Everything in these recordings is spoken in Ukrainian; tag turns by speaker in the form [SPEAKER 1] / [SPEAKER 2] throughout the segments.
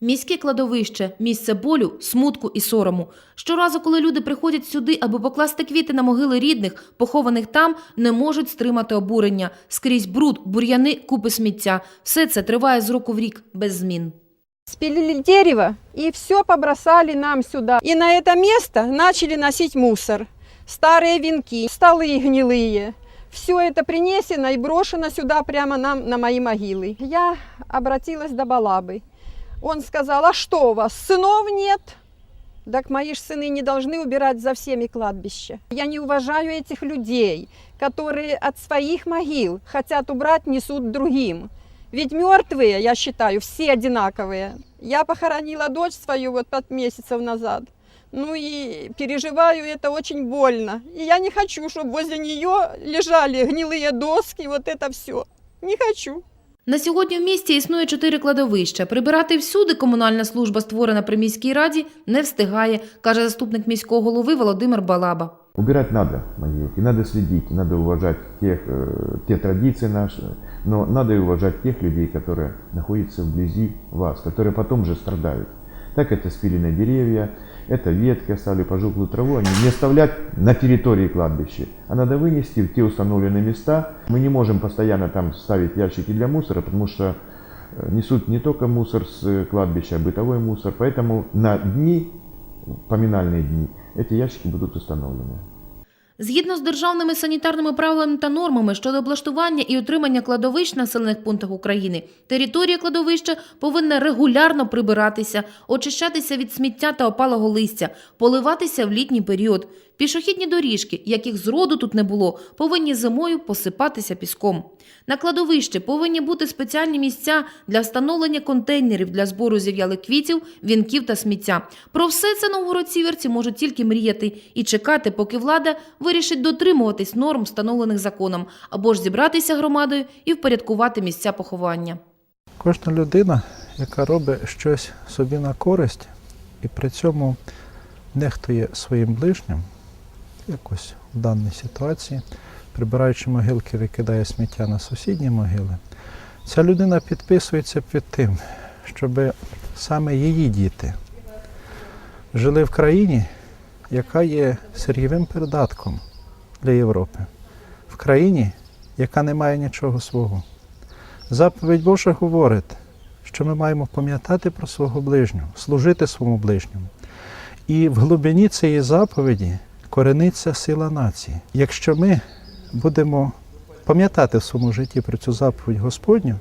[SPEAKER 1] Міське кладовище місце болю, смутку і сорому. Щоразу, коли люди приходять сюди, аби покласти квіти на могили рідних, похованих там, не можуть стримати обурення. Скрізь бруд, бур'яни, купи сміття. Все це триває з року в рік без змін.
[SPEAKER 2] Спилили дерево и все побросали нам сюда. И на это место начали носить мусор. Старые венки, столы гнилые. Все это принесено и брошено сюда прямо нам на мои могилы. Я обратилась до Балабы. Он сказал, а что у вас, сынов нет? Так мои ж сыны не должны убирать за всеми кладбища. Я не уважаю этих людей, которые от своих могил хотят убрать, несут другим. Ведь мертвые, я считаю, все одинаковые. Я похоронила дочь свою вот пять месяцев назад. Ну и переживаю это очень больно. И я не хочу, чтобы возле нее лежали гнилые доски, вот это все. Не хочу.
[SPEAKER 1] На сьогодні в місті існує чотири кладовища. Прибирати всюди комунальна служба, створена при міській раді, не встигає, каже заступник міського голови Володимир Балаба.
[SPEAKER 3] Убирать надо могилки, надо следить, надо уважать тех, э, те традиции наши, но надо и уважать тех людей, которые находятся вблизи вас, которые потом же страдают. Так это спиленные деревья, Это ветки, оставили пожухлую траву, они не оставлять на территории кладбища, а надо вынести в те установленные места. Мы не можем постоянно там ставить ящики для мусора, потому что э, несут не только мусор с э, кладбища, а бытовой мусор, поэтому на дни, поминальные дни, эти ящики будут установлены.
[SPEAKER 1] Згідно з державними санітарними правилами та нормами щодо облаштування і утримання кладовищ в населених пунктах України, територія кладовища повинна регулярно прибиратися, очищатися від сміття та опалого листя, поливатися в літній період. Пішохідні доріжки, яких зроду тут не було, повинні зимою посипатися піском. На кладовищі повинні бути спеціальні місця для встановлення контейнерів для збору зів'ялих квітів, вінків та сміття. Про все це новгородціверці можуть тільки мріяти і чекати, поки влада вирішить дотримуватись норм, встановлених законом, або ж зібратися громадою і впорядкувати місця поховання.
[SPEAKER 4] Кожна людина, яка робить щось собі на користь і при цьому нехтує своїм ближнім, якось в даній ситуації, прибираючи могилки, викидає сміття на сусідні могили, ця людина підписується під тим, щоб саме її діти жили в країні, яка є сир'євим передатком для Європи, в країні, яка не має нічого свого. Заповідь Божа говорить, що ми маємо пам'ятати про свого ближнього, служити своєму ближньому. І в глибині цієї заповіді корениться сила нації. Якщо ми будемо пам'ятати в своєму житті про цю заповідь Господню,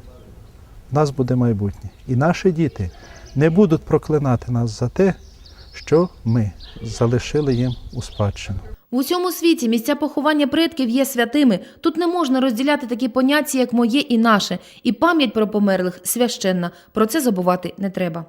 [SPEAKER 4] в нас буде майбутнє. І наші діти не будуть проклинати нас за те, що ми залишили їм у спадщину.
[SPEAKER 1] В усьому світі місця поховання предків є святими. Тут не можна розділяти такі поняття, як моє і наше, і пам'ять про померлих священна. Про це забувати не треба.